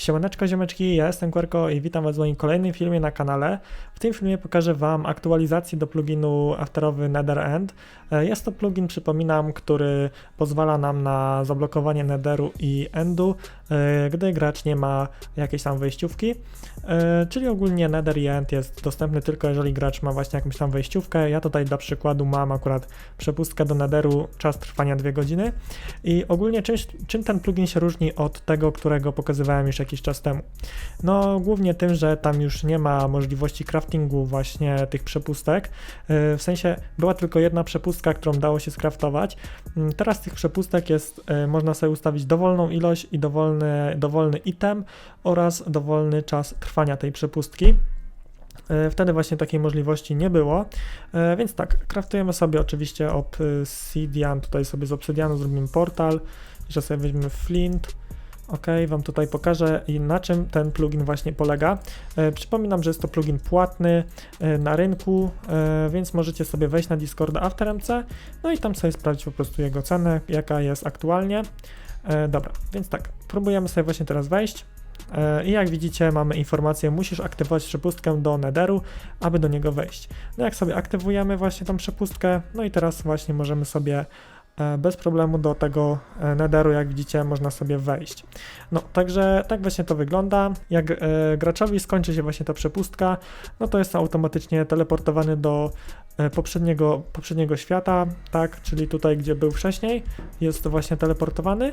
Siemaneczko ziomeczki, ja jestem Kwerko i witam was w moim kolejnym filmie na kanale. W tym filmie pokażę wam aktualizację do pluginu afterowy NetherEnd. E, Jest to plugin, przypominam, który pozwala nam na zablokowanie Netheru i Endu, e, gdy gracz nie ma jakiejś tam wejściówki. E, Czyli ogólnie Nether i End jest dostępny tylko jeżeli gracz ma właśnie jakąś tam wejściówkę. Ja tutaj dla przykładu mam akurat przepustkę do Netheru, czas trwania 2 godziny. I ogólnie czymś, czym ten plugin się różni od tego, którego pokazywałem już jakiś czas temu? No głównie tym, że tam już nie ma możliwości craftingu właśnie tych przepustek. Yy, W sensie była tylko jedna przepustka, którą dało się skraftować. Mm, Teraz tych przepustek jest, yy, można sobie ustawić dowolną ilość i dowolny, dowolny item oraz dowolny czas trwania tej przepustki. E, Wtedy właśnie takiej możliwości nie było, E, więc tak, kraftujemy sobie oczywiście obsidian, tutaj sobie z obsydianu zrobimy portal, jeszcze sobie weźmiemy flint, ok, wam tutaj pokażę na czym ten plugin właśnie polega. E, Przypominam, że jest to plugin płatny e, na rynku, e, więc możecie sobie wejść na Discorda AfterMC, no i tam sobie sprawdzić po prostu jego cenę, jaka jest aktualnie. Dobra, więc tak, próbujemy sobie właśnie teraz wejść. I jak widzicie, mamy informację, musisz aktywować przepustkę do Netheru, aby do niego wejść. No jak sobie aktywujemy właśnie tą przepustkę, no i teraz właśnie możemy sobie bez problemu do tego e, Netheru, jak widzicie, można sobie wejść. No, także tak właśnie to wygląda. Jak e, graczowi skończy się właśnie ta przepustka, no to jest automatycznie teleportowany do e, poprzedniego, poprzedniego świata, tak, czyli tutaj, gdzie był wcześniej, jest właśnie teleportowany.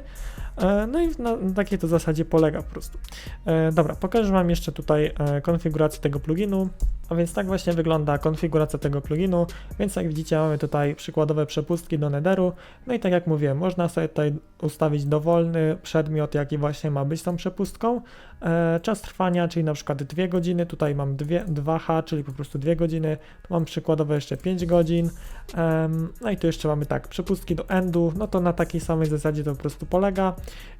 E, No i na, na takiej to zasadzie polega po prostu. E, Dobra, pokażę Wam jeszcze tutaj e, konfigurację tego pluginu. A więc tak właśnie wygląda konfiguracja tego pluginu. Więc jak widzicie, mamy tutaj przykładowe przepustki do Netheru. No i tak jak mówiłem, można sobie tutaj ustawić dowolny przedmiot, jaki właśnie ma być tą przepustką. E, Czas trwania, czyli na przykład 2 godziny. Tutaj mam 2, 2H, czyli po prostu 2 godziny. Tu mam przykładowo jeszcze 5 godzin. Em, No i tu jeszcze mamy tak, przepustki do endu. No to na takiej samej zasadzie to po prostu polega.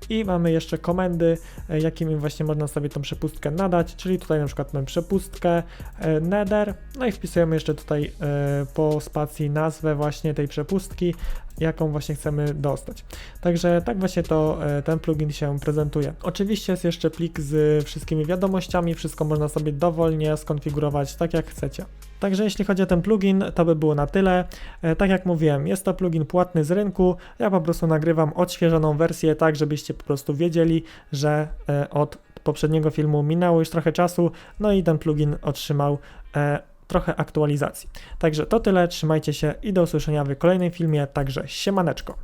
I mamy jeszcze komendy, e, jakimi właśnie można sobie tą przepustkę nadać, czyli tutaj na przykład mamy przepustkę e, nether, no i wpisujemy jeszcze tutaj e, po spacji nazwę właśnie tej przepustki, jaką właśnie chcemy dostać. Także tak właśnie to e, ten plugin się prezentuje. Oczywiście jest jeszcze plik z wszystkimi wiadomościami, wszystko można sobie dowolnie skonfigurować tak jak chcecie. Także jeśli chodzi o ten plugin, to by było na tyle. E, Tak jak mówiłem, jest to plugin płatny z rynku. Ja po prostu nagrywam odświeżoną wersję, tak żebyście po prostu wiedzieli, że e, od poprzedniego filmu minęło już trochę czasu, no i ten plugin otrzymał trochę aktualizacji. Także to tyle, trzymajcie się i do usłyszenia w kolejnym filmie, także siemaneczko.